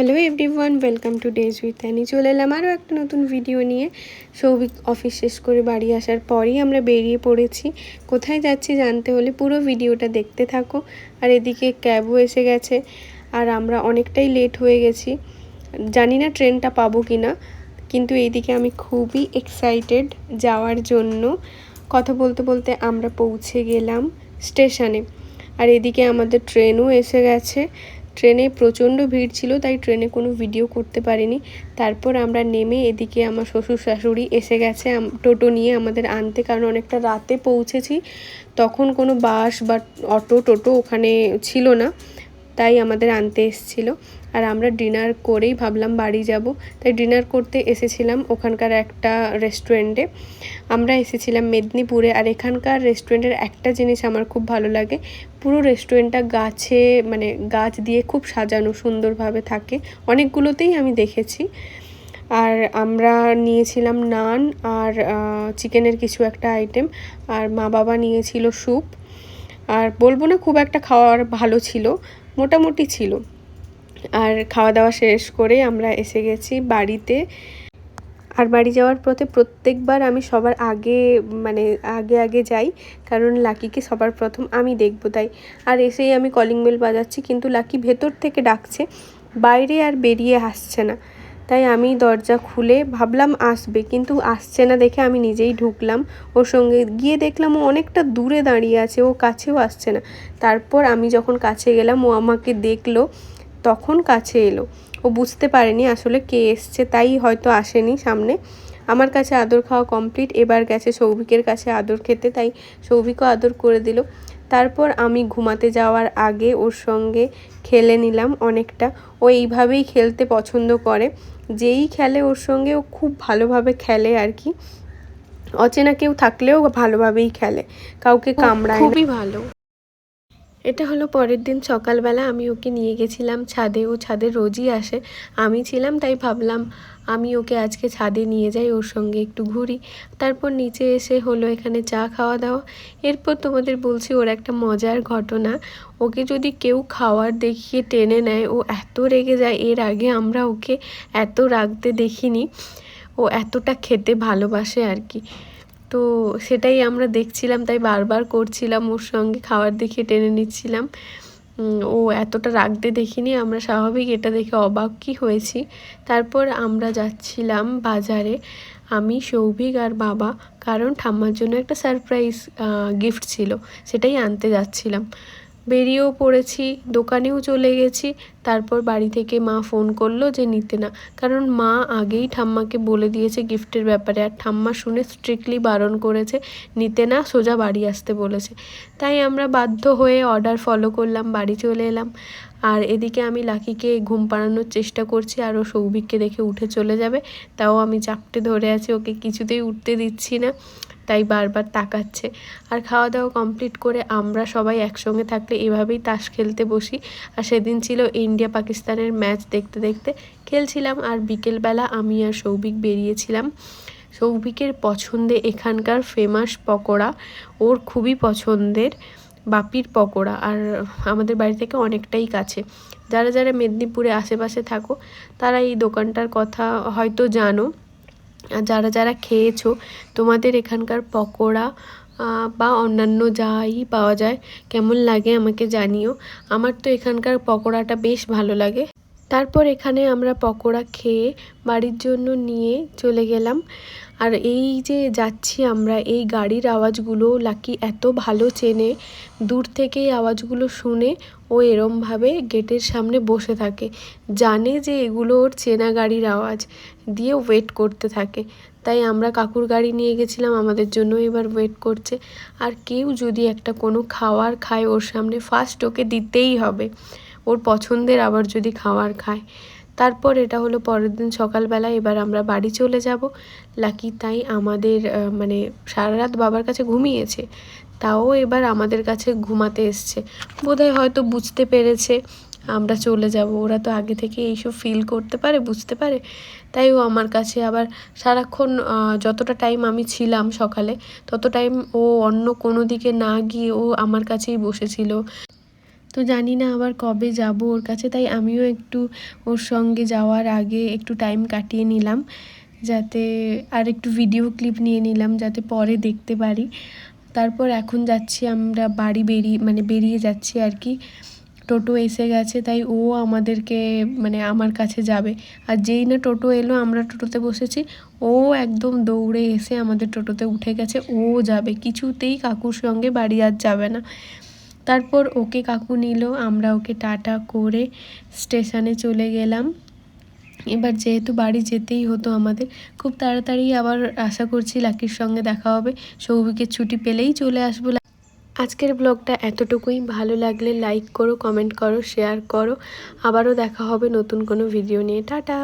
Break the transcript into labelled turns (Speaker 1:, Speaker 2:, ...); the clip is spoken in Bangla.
Speaker 1: Hello everyone welcome to days with Annie চলে এলাম আরও একটা নতুন ভিডিও নিয়ে। সৌভিক অফিস শেষ করে বাড়ি আসার পরেই আমরা বেরিয়ে পড়েছি। কোথায় যাচ্ছি জানতে হলে পুরো ভিডিওটা দেখতে থাকো। আর এদিকে ক্যাবও এসে গেছে। আর আমরা অনেকটাই লেট হয়ে গেছি। জানি না ট্রেনটা পাবো কি না কিন্তু এইদিকে আমি খুবই এক্সাইটেড যাওয়ার জন্য। কথা বলতে বলতে আমরা পৌঁছে গেলাম স্টেশনে আর এদিকে আমাদের ট্রেনও এসে গেছে। ট্রেনে প্রচণ্ড ভিড় ছিল, তাই ট্রেনে কোনো ভিডিও করতে পারিনি। তারপর আমরা নেমে এদিকে আমার শ্বশুর শাশুড়ি এসে গেছে টোটো নিয়ে আমাদের আনতে, কারণ অনেকটা রাতে পৌঁছেছি। তখন কোনো বাস বা অটো টোটো ওখানে ছিল না, তাই আমাদের আনতে এসছিল। আর আমরা ডিনার করেই ভাবলাম বাড়ি যাব, তাই ডিনার করতে এসেছিলাম ওখানকার একটা রেস্টুরেন্টে আমরা এসেছিলাম মেদিনীপুরে আর এখানকার রেস্টুরেন্টের একটা জিনিস আমার খুব ভালো লাগে। পুরো রেস্টুরেন্টটা গাছে মানে গাছ দিয়ে খুব সাজানো, সুন্দরভাবে থাকে। অনেকগুলোতেই আমি দেখেছি। আর আমরা নিয়েছিলাম নান আর চিকেনের কিছু একটা আইটেম। আর মা বাবা নিয়েছিল স্যুপ। আর বলব না খুব একটা খাওয়ার ভালো ছিল, মোটামুটি ছিল। আর খাওয়া দাওয়া শেষ করে আমরা এসে গেছি বাড়িতে। আর বাড়ি যাওয়ার পথে প্রত্যেকবার আমি সবার আগে মানে আগে আগে যাই। কারণ লাকিকে সবার প্রথম আমি দেখব তাই। আর এসেই আমি কলিং বেল বাজাচ্ছি, কিন্তু লাকি ভেতর থেকে ডাকছে, বাইরে আর বেরিয়ে আসছে না। তাই আমি দরজা খুলে ভাবলাম আসবে, কিন্তু আসছে না দেখে আমি নিজেই ঢুকলাম। ওর সঙ্গে গিয়ে দেখলাম ও অনেকটা দূরে দাঁড়িয়ে আছে, ও কাছেও আসছে না। তারপর আমি যখন কাছে গেলাম, ও আমাকে দেখল, তখন কাছে এলো। ও বুঝতে পারেনি আসলে কে এসছে তাই হয়তো আসেনি সামনে। আমার কাছে আদর খাওয়া কমপ্লিট এবার গেছে সৌভিকের কাছে আদর খেতে তাই সৌভিকও আদর করে দিল। তারপর আমি ঘুমাতে যাওয়ার আগে ওর সঙ্গে খেলে নিলাম অনেকটা। ও এইভাবেই খেলতে পছন্দ করে। যেই খেলে ওর সঙ্গে ও খুব ভালোভাবে খেলে আর কি। অচেনা কেউ থাকলেও ভালোভাবেই খেলে। কাউকে কামড়ায় খুবই ভালো। এটা হলো পরের দিন সকালবেলা আমি ওকে নিয়ে গেছিলাম ছাদে, ও ছাদে রোজই আসে। আমি ছিলাম তাই ভাবলাম, আমি ওকে আজকে ছাদে নিয়ে যাই, ওর সঙ্গে একটু ঘুরি। তারপর নিচে এসে হলো এখানে চা খাওয়া দাওয়া। এরপর তোমাদের বলছি, ওর একটা মজার ঘটনা। ওকে যদি কেউ খাওয়ার দেখিয়ে টেনে নেয়, ও এত রেগে যায়, এর আগে আমরা ওকে এত রাগতে দেখিনি। ও এতটা খেতে ভালোবাসে আর কি। তো সেটাই আমরা দেখছিলাম, তাই বারবার করছিলাম ওর সঙ্গে, খাবার দেখে টেনে নিচ্ছিলাম। ও এতটা রাখতে দেখিনি, আমরা স্বাভাবিক এটা দেখে অবাক কি হয়েছি। তারপর আমরা যাচ্ছিলাম বাজারে, আমি, সৌভিক আর বাবা, কারণ ঠাম্মার জন্য একটা সারপ্রাইজ গিফট ছিল, সেটাই আনতে যাচ্ছিলাম। বেরিয়েও পড়েছি, দোকানেও চলে গেছি। তারপর বাড়ি থেকে মা ফোন করল যে, নিতে না। কারণ মা আগেই ঠাম্মাকে বলে দিয়েছে গিফটের ব্যাপারে। আর ঠাম্মা শুনে স্ট্রিক্টলি বারণ করেছে, নিতে না, সোজা বাড়ি আসতে বলেছে। তাই আমরা বাধ্য হয়ে অর্ডার ফলো করলাম, বাড়ি চলে এলাম। আর এদিকে আমি লাকিকে ঘুম পাড়ানোর চেষ্টা করছি, আর ও সৌভিককে দেখে উঠে চলে যাবে। তাও আমি চাপটে ধরে আছি, ওকে কিছুতেই উঠতে দিচ্ছি না, তাই বারবার তাকাচ্ছে। আর খাওয়া দাওয়া কমপ্লিট করে আমরা সবাই একসঙ্গে থাকলে এভাবেই তাস খেলতে বসি। আর সেদিন ছিল ইন্ডিয়া পাকিস্তানের ম্যাচ দেখতে দেখতে। খেলছিলাম, আর বিকেলবেলা আমি আর সৌভিক বেরিয়েছিলাম। সৌভিকের পছন্দে এখানকার ফেমাস পকোড়া, ওর খুবই পছন্দের। বাপির পকোড়া আর আমাদের বাড়ি থেকে অনেকটাই কাছে। যারা যারা মেদিনীপুরে আশেপাশে থাকো, তারা এই দোকানটার কথা হয়তো জানো। আর যারা যারা খেয়েছো, তোমাদের এখানকার পকোড়া বা অন্যান্য যাই পাওয়া যায়, কেমন লাগে আমাকে জানিও। আমার তো এখানকার পকোড়াটা বেশ ভালো লাগে। তারপর এখানে আমরা পকোড়া খেয়ে বাড়ির জন্য নিয়ে চলে গেলাম। আর এই যে যাচ্ছি আমরা, এই গাড়ির আওয়াজগুলো লাকি এত ভালো চেনে, দূর থেকেই আওয়াজগুলো শুনে ও এরমভাবে গেটের সামনে বসে থাকে, জানে যে এগুলো ওর চেনা গাড়ির আওয়াজ, দিয়ে ওয়েট করতে থাকে। তাই আমরা কাকুর গাড়ি নিয়ে গেছিলাম, আমাদের জন্য এবার ওয়েট করছে। আর কেউ যদি একটা কোনো খাওয়ার খায় ওর সামনে ফার্স্ট ওকে দিতেই হবে। ওর পছন্দের আবার যদি খাওয়ার খায়। তারপর এটা হলো পরের দিন সকালবেলা, এবার আমরা বাড়ি চলে যাব। লাকি তাই আমাদের মানে সারা রাত বাবার কাছে ঘুমিয়েছে, তাও এবার আমাদের কাছে ঘুমাতে এসছে। বোধহয় হয়তো বুঝতে পেরেছে আমরা চলে যাব। ওরা তো আগে থেকে এইসব ফিল করতে পারে, বুঝতে পারে। তাই ও আমার কাছে আবার সারাক্ষণ যতটা টাইম আমি ছিলাম সকালে, তত টাইম ও অন্য কোনো দিকে না গিয়ে ও আমার কাছেই বসেছিল। তো জানি না আবার কবে যাব ওর কাছে, তাই আমিও একটু ওর সঙ্গে যাওয়ার আগে একটু টাইম কাটিয়ে নিলাম, যাতে আর একটু ভিডিও ক্লিপ নিয়ে নিলাম, যাতে পরে দেখতে পারি। তারপর এখন যাচ্ছি আমরা বাড়ি বেরিয়ে মানে বেরিয়ে যাচ্ছি আর কি। টোটো এসে গেছে, তাই ও আমাদেরকে মানে আমার কাছে যাবে। আর যেই না টোটো এলো, আমরা টোটোতে বসেছি, ও একদম দৌড়ে এসে আমাদের টোটোতে উঠে গেছে, ও যাবে। কিছুতেই কাকুর সঙ্গে বাড়ি আর যাবে না। তারপর ওকে কাকু নিল, আমরা ওকে টাটা করে স্টেশনে চলে গেলাম। এবার যেহেতু বাড়ি যেতেই হতো আমাদের, খুব তাড়াতাড়ি আবার আশা করছি লাকির সঙ্গে দেখা হবে। সৌভিকের ছুটি পেলেই চলে আসব আজকের ব্লগটা এতটুকুই। ভালো লাগলে লাইক করো, কমেন্ট করো, শেয়ার করো। আবারও দেখা হবে নতুন কোনো ভিডিও নিয়ে। টাটা!